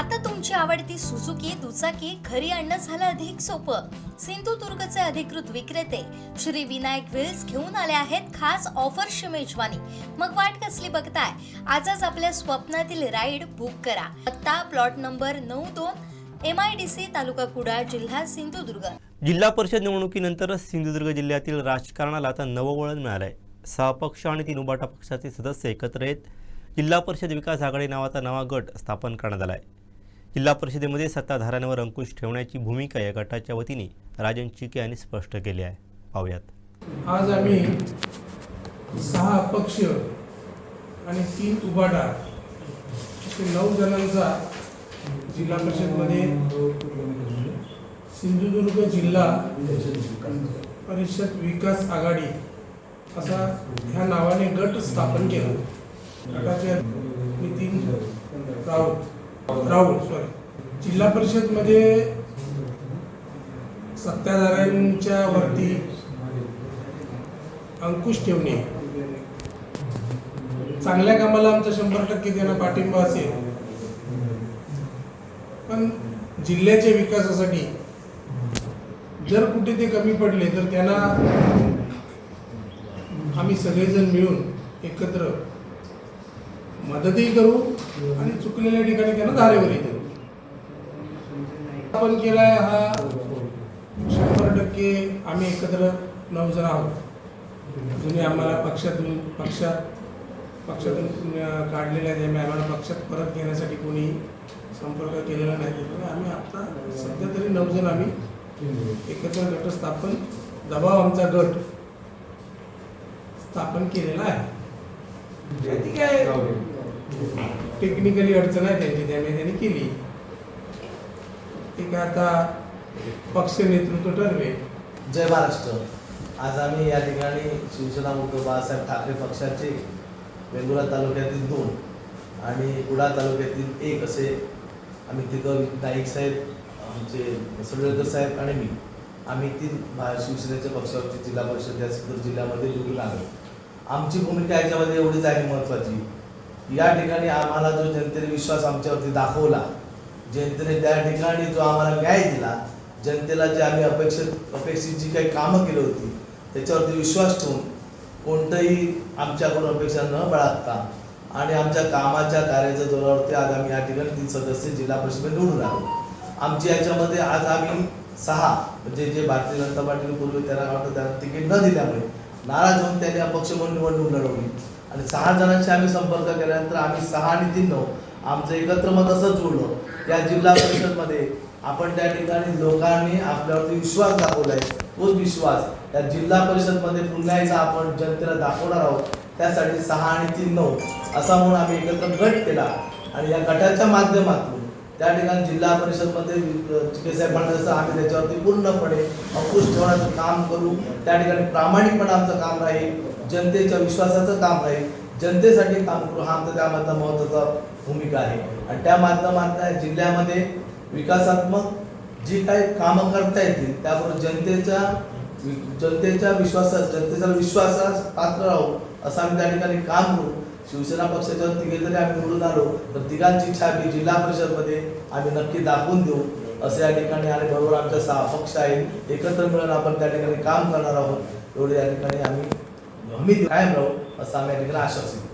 आता तुमची आवडती सुझुकी दुचाकी घरी आणणं झालं अधिक सोपं. सिंधुदुर्गचे अधिकृत विक्रेते श्री विनायक व्हील्स घेऊन आले आहेत खास ऑफरची मेजवानी मग वाट कसली बघताय? आजच आपल्या स्वप्नातील राईड बुक करा. पत्ता प्लॉट नंबर नऊ दोन एम आय डी सी तालुका कुडाळ जिल्हा सिंधुदुर्ग. जिल्हा परिषद निवडणुकीनंतर सिंधुदुर्ग जिल्ह्यातील राजकारणाला आता नवं वळण मिळालंय. सहा पक्ष आणि तीन उबाटा पक्षाचे सदस्य एकत्र येत जिल्हा परिषद विकास आघाडी नावाचा नवा गट स्थापन करण्यात आला आहे जिल्हा परिषदेमध्ये सत्ताधाऱ्यांवर अंकुश ठेवण्याची भूमिका या गटाच्या वतीने राजन चिके यांनी स्पष्ट केली आहे. पाहूयात. आज आम्ही सहा अपक्ष आणि तीन उभाडा असे नऊ जणांचा जिल्हा परिषदमध्ये सिंधुदुर्ग जिल्हा परिषद विकास आघाडी असा ह्या नावाने गट स्थापन केला. गटाचे नितीन राऊत. राहुल सॉरी जिल्हा परिषदमध्ये सत्ताधाऱ्यांच्या वरती अंकुश ठेवणे. चांगल्या कामाला आमचा शंभर टक्के त्यांना पाठिंबा असेल. पण जिल्ह्याच्या विकासासाठी जर कुठे ते कमी पडले तर त्यांना आम्ही सगळेजण मिळून एकत्र मदतही करू आणि चुकलेल्या ठिकाणी त्यांना धारेवर येते आपण केलाय हा शंभर टक्के आम्ही एकत्र नऊ जण आहोत. जुने आम्हाला पक्षातून पक्षात पक्षातून काढलेले काढलेल्या आहे त्यामुळे आम्हाला पक्षात परत घेण्यासाठी कोणी संपर्क केलेला नाही. त्यामुळे आम्ही आता सध्या तरी नऊ जण आम्ही एकत्र गट स्थापन दबाव आमचा गट स्थापन केलेला आहे. ती काय? टेक्निकली अडचण आहे त्यांची त्यामुळे त्यांनी केली. ठीक आहे आता पक्ष नेतृत्व ठरवे जय महाराष्ट्र. आज आम्ही या ठिकाणी शिवसेना उद्धव बाळासाहेब ठाकरे पक्षाचे वेंगुर्ला तालुक्यातील दोन आणि कुडाळ तालुक्यातील एक असे आम्ही तिथं नाईक साहेब आमचे सडळकर साहेब आणि मी आम्ही तीन भा शिवसेनेच्या पक्षावरती जिल्हा परिषद या सिंधुदुर्ग जिल्ह्यामध्ये निवडून आलो. आमची भूमिका याच्यामध्ये एवढीच आहे महत्त्वाची. या ठिकाणी आम्हाला जो जनतेने विश्वास आमच्यावरती दाखवला जनतेने त्या ठिकाणी जो आम्हाला न्याय दिला जनतेला जे आम्ही अपेक्षित अपेक्षित जी काही कामं केली होती त्याच्यावरती विश्वास ठेवून कोणतंही आमच्याकडून अपेक्षा न बाळगता आणि आमच्या कामाच्या कार्याच्या जोरावरती आज आम्ही या ठिकाणी तीन सदस्य जिल्हा परिषदेत निवडून आलो. आमची याच्यामध्ये आज आम्ही सहा म्हणजे जे भारतीय जनता पार्टीने पूर्वी त्यांना वाटतं त्यांना तिकीट न दिल्यामुळे नाराज होऊन त्यांनी अपक्ष म्हणून निवडणूक लढवली. आणि सहा जणांशी आम्ही संपर्क केल्यानंतर आम्ही सहा आणि तीन नऊ आमचं एकत्र मत असं जुळलं. त्या जिल्हा परिषदमध्ये आपण त्या ठिकाणी लोकांनी आपल्यावरती विश्वास दाखवलाय. तोच विश्वास त्या जिल्हा परिषदमध्ये पुन्हा एकदा आपण जनतेला दाखवणार आहोत. त्यासाठी सहा आणि तीन नऊ असा म्हणून आम्ही एकत्र गट केला. आणि या गटाच्या माध्यमातून त्या ठिकाणी जिल्हा परिषदमध्ये चिके साहेब म्हणलं आम्ही त्याच्यावरती पूर्णपणे अंकुश ठेवण्याचं काम करू त्या ठिकाणी प्रामाणिकपणे आमचं काम राहील जनतेच्या विश्वासाचं काम राहील जनतेसाठी काम करू हा आमचा त्यामधला महत्त्वाचा भूमिका आहे. आणि त्या माध्यमातून जिल्ह्यामध्ये विकासात्मक जी काही कामं करता येतील त्याबरोबर जनतेच्या जनतेच्या विश्वासात जनतेचा विश्वासास पात्र राहू असं आम्ही त्या ठिकाणी काम करू. शिवसेना पक्षाच्या तिघे जरी आम्ही निवडून आलो तर तिघांची छापी जिल्हा परिषदमध्ये आम्ही नक्की दाखवून देऊ असं या ठिकाणी आणि बरोबर आमच्या सहा पक्ष आहेत. एकत्र मिळून आपण त्या ठिकाणी काम करणार आहोत एवढे या ठिकाणी आम्ही हमी कायम राहू असं आम्ही या ठिकाणी आश्वासित